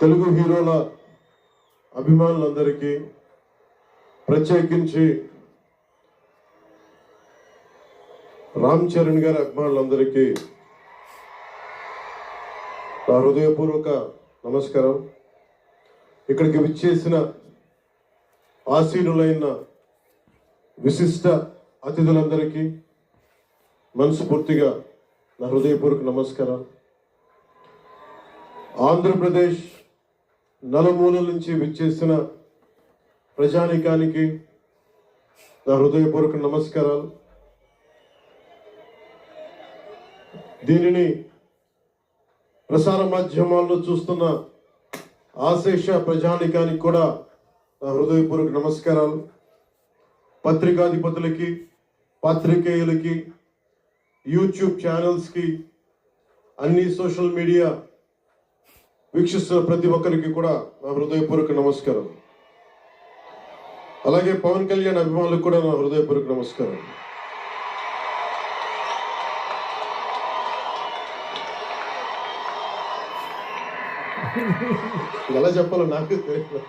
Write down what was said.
తెలుగు హీరోల అభిమానులందరికీ ప్రత్యేకించి రామ్ చరణ్ గారి అభిమానులందరికీ నా హృదయపూర్వక నమస్కారం. ఇక్కడికి విచ్చేసిన ఆసీనులైన విశిష్ట అతిథులందరికీ మనస్ఫూర్తిగా నా హృదయపూర్వక నమస్కారం. ఆంధ్రప్రదేశ్ నలుమూలల నుంచి విచ్చేసిన ప్రజానికానికి నా హృదయపూర్వక నమస్కారాలు. దీనిని ప్రసార మాధ్యమాల్లో చూస్తున్న ఆశేష ప్రజానికానికి కూడా నా హృదయపూర్వక నమస్కారాలు. పత్రికాధిపతులకి పాత్రికేయులకి యూట్యూబ్ ఛానల్స్కి అన్ని సోషల్ మీడియా వీక్షిస్తున్న ప్రతి ఒక్కరికి కూడా నా హృదయపూర్వక నమస్కారం. అలాగే పవన్ కళ్యాణ్ అభిమానులకు కూడా నా హృదయపూర్వక నమస్కారం. ఎలా చెప్పాలో నాకు తెలియదు.